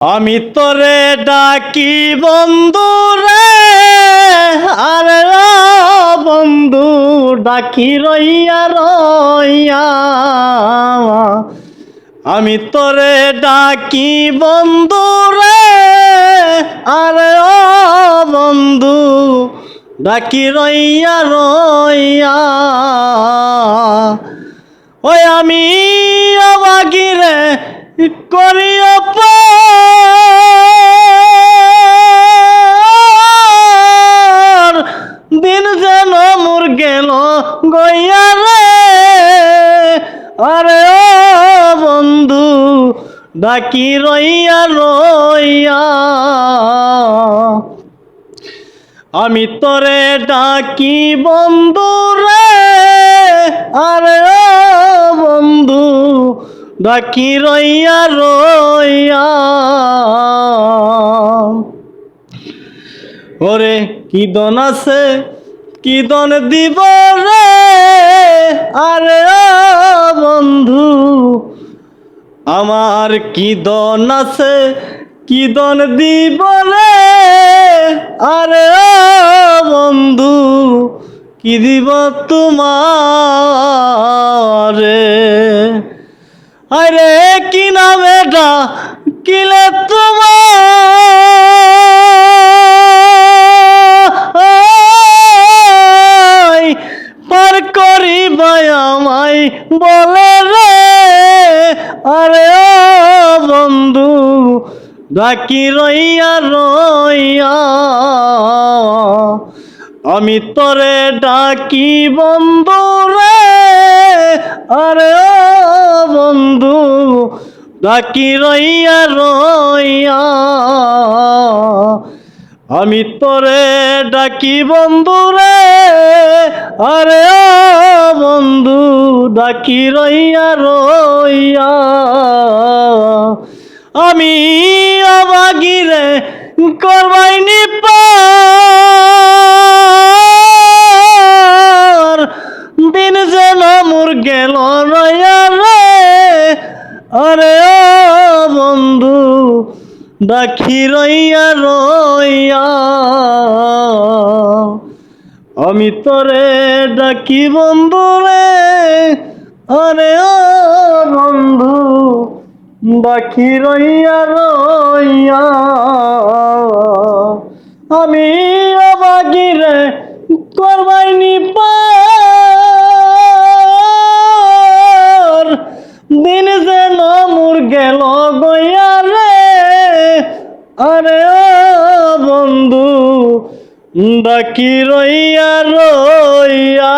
আমি তোরে ডাকি, বন্ধু রে। আরে বন্ধু, ডাকি রইয়া রইয়া। আমি তোরে ডাকি, বন্ধু রে। আরে বন্ধু, ডাকি রইয়া রইয়া। ওই আমি অবাগিরে করি অপার। যেন মোর গেল গইয়া রে। আরে ও বন্ধু, ডাকি রইয়া রইয়া আমি তোরে ডাকি বন্ধু রে। আরে ও বন্ধু, ডাকি রইয়া রইয়া ওরে, কি দন আছে? কি দন দিব রে? আরে বন্ধু, আমার কিদন আছে? কিদন দিব রে? আরে বন্ধু, কি দিব তোমারে? ডাকি রইয়া রইয়া। আমি তোরে ডাকি, বন্ধু রে। আরে বন্ধু, ডাকি রইয়া রইয়া। আমি তোরে ডাকি, বন্ধু রে। আরে বন্ধু, ডাকি রইয়া রইয়া। আমি অবাগিরে করবাইনি পার। দিন যেন মোর গেল রইয়া রে। আরে বন্ধু ডাকি রইয়া রইয়া। আমি তোরে ডাকি বন্ধু রে। আরে বন্ধু ডাকি রইয়া রইয়া, আমি অবাগিরে করবাইনি পার। দিন যেন মোর গেল গইয়া রে, আরে বন্ধু, বাকি রইয়া রইয়া